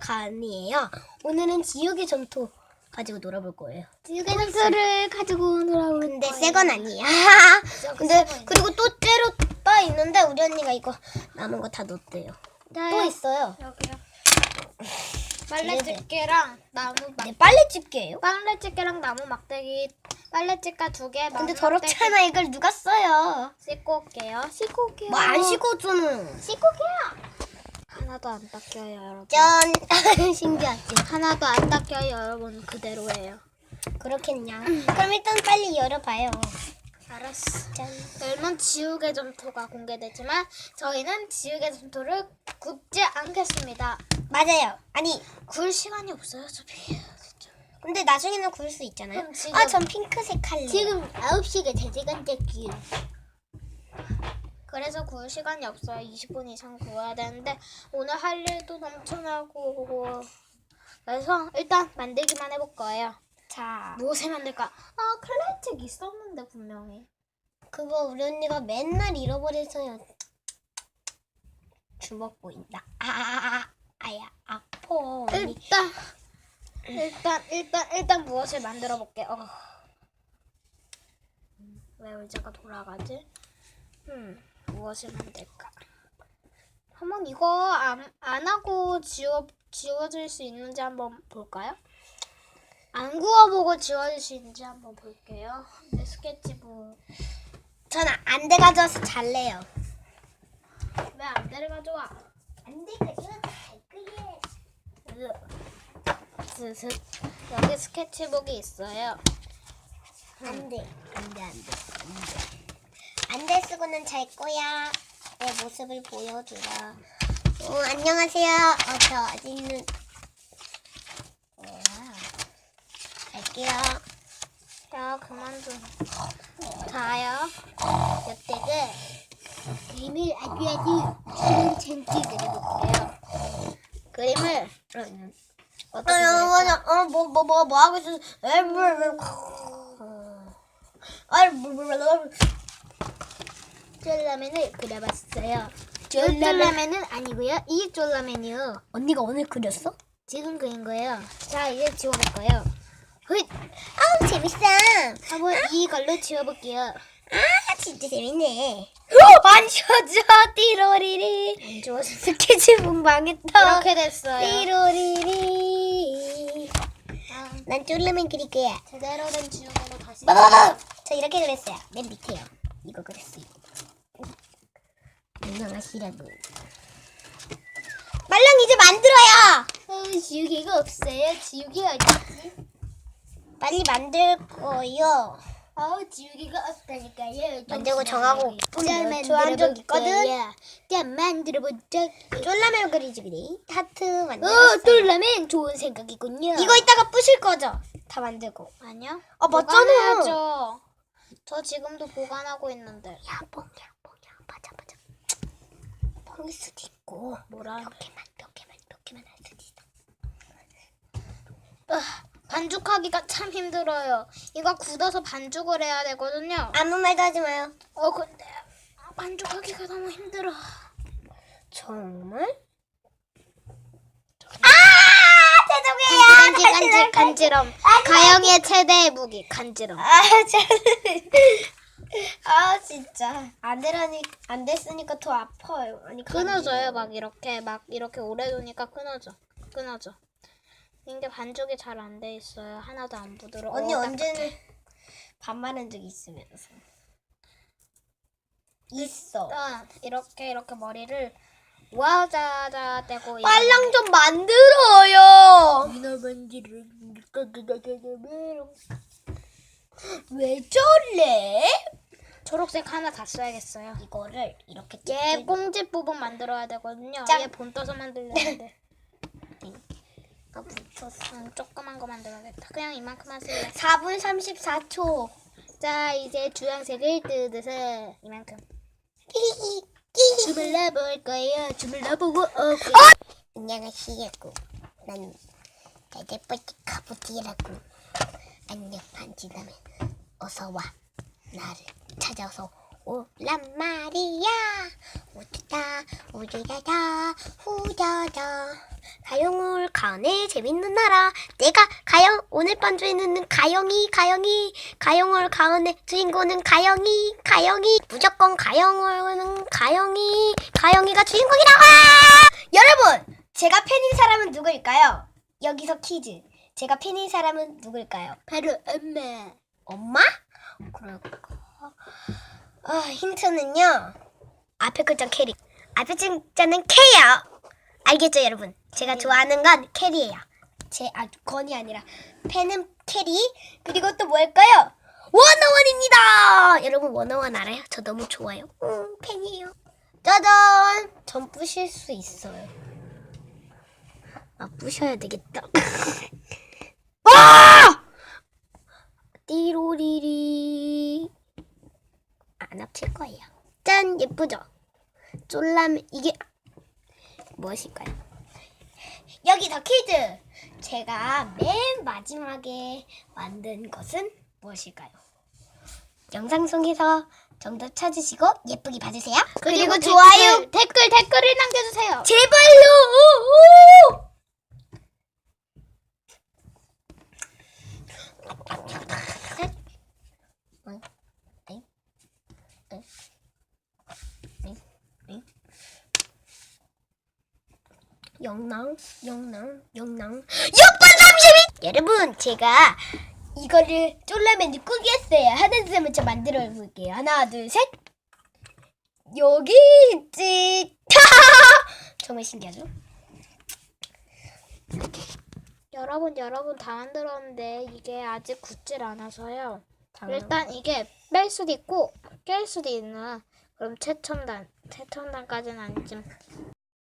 칸이에요. 오늘은 지옥의 점토 가지고 놀아볼 거예요. 지우개 점토를 가지고 놀아볼 근데 거예요. 새 건 아니야. 근데. 그리고 또 째로 빠 있는데 우리 언니가 이거 남은 거 다 넣었대요. 또 있어요. 여기요. 빨래집게랑 나무 막 네, 빨래집게예요? 빨래집게랑 나무 막대기 빨래집게 두 개. 근데 더럽잖아. 이걸 누가 써요? 씻고 올게요. 씻고 올게요. 뭐 안 씻었잖아. 씻고 올게요. 하나도 안 닦여요, 여러분. 짠. 신기하지? 하나도 안 닦여요, 여러분. 그대로예요. 그렇겠냐. 그럼 일단 빨리 열어봐요. 알았어. 짠. 열면 지우개 점토가 공개되지만 저희는 지우개 점토를 굽지 않겠습니다. 맞아요. 아니, 굴 시간이 없어요, 어차피. 근데 나중에는 구울 수 있잖아요. 그럼 지금- 아, 전 핑크색 할래요. 9시가 제시간 됐기. 그래서 구울 시간이 없어요. 20분 이상 구워야 되는데 오늘 할 일도 넘쳐나고 그래서 일단 만들기만 해볼 거예요. 자, 무엇을 만들까? 아 클래식 있었는데 분명히. 그거 우리 언니가 맨날 잃어버려서요. 주먹 보인다. 아, 아, 아, 아야, 아파. 언니. 일단 일단 일단 일단 무엇을 만들어 볼게. 어. 왜 의자가 돌아가지? 음 무엇을 만들까? 한번 이거 안, 안 하고 지워 지워질 수 있는지 한번 볼까요? 안 구워보고 지워질 수 있는지 한번 볼게요. 내 스케치북 저는 안돼 가져와서 잘래요. 왜안 데려가져와? 안돼 가져와서 잘. 슥슥. 여기 스케치북이 있어요. 안돼, 안돼, 안돼, 안돼. 안돼 쓰고는 잘 거야. 내 모습을 보여주라. 어, 안녕하세요. 어, 저 아직은 어, 갈게요. 야 그만 좀. 자요. 이때게 그림을 아주 아주 춤 참지 그려볼게요. 그림을 어떻게 그릴까? 어, 뭐, 뭐, 뭐, 뭐 하고 있어? 아, 뭐, 뭐, 뭐, 쫄라맨을 그려봤어요. 쫄라맨은 아니고요. 이 쫄라맨이요. 언니가 오늘 그렸어? 지금 그린 거예요. 자 이제 지워볼 거예요. 훗! 아우, 재밌어. 한번 이걸로 지워볼게요. 아, 진짜 재밌네. 안 켜져, 띠로리리. 안 지워져. 스케치북 망했다. 이렇게 됐어요. 띠로리리. 아, 난 쫄라맨 그릴 거야. 제대로 된 지우개로 다시. 봐봐봐. 저 이렇게 그렸어요. 맨 밑에요. 이거 그렸어요. 안녕하시라고. 말랑 이제 만들어요. 어, 지우개가 없어요. 지우개 어딨지? 빨리 만들 거요. 어, 지우개가 없다니까요. 좀 만들고. 정하고 짠 좋아한 적 있거든. 짠 만들어보자. 쫄라맨 그리지 그리. 하트 어, 만들었어요. 뚫라면 좋은 생각이군요. 이거 이따가 부실 거죠? 다 만들고. 아니요. 아, 맞잖아. 보관해야죠. 저 지금도 보관하고 있는데. 맞아 맞아. 뻥일 수도 있고. 뭐라? 몇 개만 몇 개만 몇 개만 할 수도 있어. 아, 반죽하기가 참 힘들어요. 이거 굳어서 반죽을 해야 되거든요. 아무 말도 하지 마요. 어, 근데 반죽하기가 너무 힘들어. 정말? 아 죄송해요. 간지 간지 간지럼. 가영이의 최대의 무기 간지럼. 아 저는 아 진짜 안 되라니 안 됐으니까 더 아파요. 아니 끊어져요 막 이렇게 막 이렇게 오래 두니까 끊어져 끊어져 이게 반죽이 잘 안 돼 있어요 하나도 안 부드러워 언니 어, 언제는 반말한 적 있으면서 있어. 일단 이렇게 이렇게 머리를 와자자 떼고 빨랑 좀 만들어요. 이너반지를 왜 저래? 초록색 하나 다 써야겠어요. 이거를 이렇게 얘 꽁지 부분 만들어야 되거든요. 짱. 얘본 떠서 만들려는데. 아, 붙었어. 응, 조그만 거 만들어야겠다. 그냥 이만큼만 쓸래 4분 34초. 자 이제 주황색을 뜯으세요 이만큼. 끼기. 주물러 볼 거예요. 주물러 보고 어? 안녕하시고. 난 대대뽀티 카부티라고. 안녕 반지다면 어서 와. 나를 찾아서 오란 말이야 우주다 우주다다 후다다 가용을 가은의 재밌는 나라. 내가 가영 오늘 반 주에는 가영이 가영이 가영을 가은의 주인공은 가영이 가영이 무조건 가영을 가영이 가영이가 주인공이라고. 여러분, 제가 팬인 사람은 누구일까요? 여기서 퀴즈. 제가 팬인 사람은 누구일까요? 바로 엄마. 엄마? 그럴까? 아, 힌트는요. 앞에 글자 캐리. 앞에 글자는 K요. 알겠죠, 여러분? 제가 좋아하는 건 캐리예요. 제 아, 건이 아니라 팬은 캐리. 그리고 또 뭘까요? 원어원입니다. 여러분 원어원 알아요? 저 너무 좋아요. 음, 팬이에요. 짜잔! 전 부실 수 있어요. 아, 부셔야 되겠다. 아! 띠로리리 안 합칠 거예요. 짠 예쁘죠? 쫄라면 이게 무엇일까요? 여기서 퀴즈. 제가 맨 마지막에 만든 것은 무엇일까요? 영상 속에서 정답 찾으시고 예쁘게 봐주세요. 그리고, 좋아요 댓글, 댓글 댓글을 남겨주세요. 제발요. 영랑 영랑 영랑 6분 32 여러분 제가 이거를 쫄라맨을 꾸겼어요. 하나 둘셋 저 만들어 볼게요. 하나 둘셋. 여기 있지. 정말 신기하죠? 여러분, 여러분 다 만들었는데 이게 아직 굳질 않아서요. 일단 이게 뺄 수도 있고 깰 수도 있나. 그럼 최첨단, 최첨단까지는 아니지만